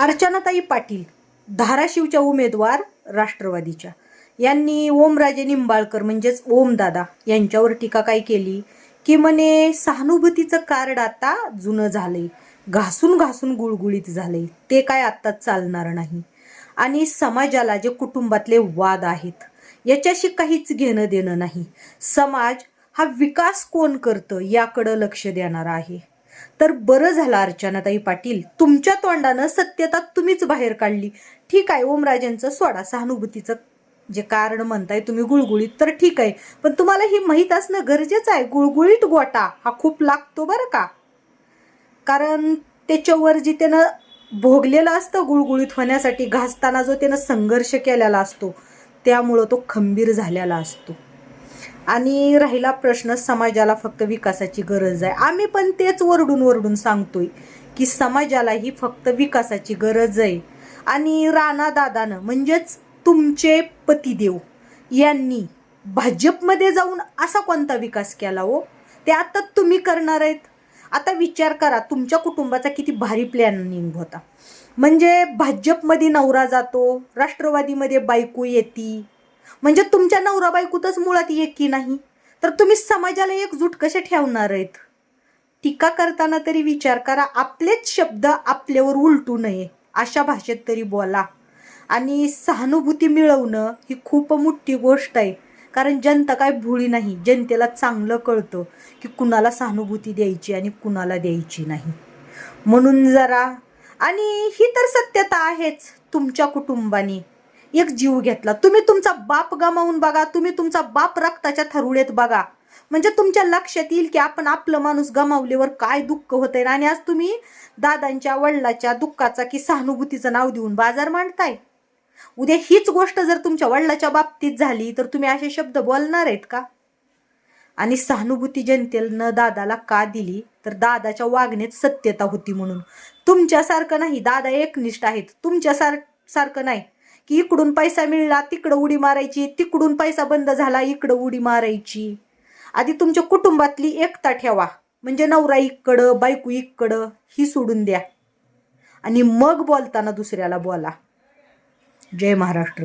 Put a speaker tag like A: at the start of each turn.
A: अर्चनाताई पाटील धाराशिवच्या उमेदवार राष्ट्रवादीच्या. यांनी ओमराजे निंबाळकर म्हणजेच ओमदादा यांच्यावर टीका काय केली? की म्हणे सहानुभूतीचं कार्ड आता जुनं झालंय. घासून घासून गुळगुळीत झालंय. ते काय आत्ता चालणार नाही. आणि समाजाला जे कुटुंबातले वाद आहेत याच्याशी काहीच घेणं देणं नाही. समाज हा विकास कोण करतं याकडं लक्ष देणार आहे. तर बरं झालं अर्चनाताई पाटील. तुमच्या तोंडानं सत्यता तुम्हीच बाहेर काढली. ठीक आहे ओमराजेंचं सोडा. सहानुभूतीचं जे कारण म्हणताय तुम्ही गुळगुळीत तर ठीक आहे. पण तुम्हाला ही माहीत असणं गरजेचं आहे. गुळगुळीत गोटा हा खूप लागतो बरं का. कारण त्याच्यावर जे त्यानं भोगलेलं असतं गुळगुळीत होण्यासाठी घासताना जो त्यानं संघर्ष केलेला असतो त्यामुळं तो खंबीर झालेला असतो. आणि राहिला प्रश्न समाजाला फक्त विकासाची गरज आहे. आम्ही पण तेच वरडून वरडून सांगतोय की समाजाला ही फक्त विकासाची गरज आहे. आणि राणा दादानं म्हणजेच तुमचे पतिदेव यांनी भाजपमध्ये जाऊन असा कोणता विकास केला हो? ते आता तुम्ही करणार आहेत. आता विचार करा तुमच्या कुटुंबाचा किती भारी प्लॅनिंग होता. म्हणजे भाजपमध्ये नवरा जातो राष्ट्रवादीमध्ये बायको येते म्हणजे तुमच्या नवरा बायकोतच मुळात एक की नाही? तर तुम्ही समाजाला एकजूट कसे ठेवणार आहेत? टीका करताना तरी विचार करा आपलेच शब्द आपल्यावर उलटू नये अशा भाषेत तरी बोला. आणि सहानुभूती मिळवणं ही खूप मोठी गोष्ट आहे. कारण जनता काय भुळी नाही जनतेला चांगलं कळतं की कुणाला सहानुभूती द्यायची आणि कुणाला द्यायची नाही. म्हणून जरा आणि ही तर सत्यता आहेच तुमच्या कुटुंबाने. एक जीव घेतला. तुम्ही तुमचा बाप गमावून बघा. तुम्ही तुमचा बाप रक्ताच्या थरुळेत बघा. म्हणजे तुमच्या लक्षात येईल की आपण आपलं माणूस गमावल्यावर काय दुःख होतंय. आणि आज तुम्ही दादांच्या वडिलाच्या दुःखाचा की सहानुभूतीचं नाव देऊन बाजार मांडताय. उद्या हीच गोष्ट जर तुमच्या वडिलाच्या बाबतीत झाली तर तुम्ही असे शब्द बोलणार आहेत का? आणि सहानुभूती जनतेनं दादाला का दिली? तर दादाच्या वागण्यात सत्यता होती म्हणून. तुमच्यासारखं नाही. दादा एकनिष्ठ आहेत. तुमच्या सारखं नाही. की इकडून पैसा मिळला तिकडं उडी मारायची तिकडून पैसा बंद झाला इकडं उडी मारायची. आधी तुमच्या कुटुंबातली एकता ठेवा. म्हणजे नवरा इकडं बायको इकडं ही सोडून द्या. आणि मग बोलताना दुसऱ्याला बोला. जय महाराष्ट्र.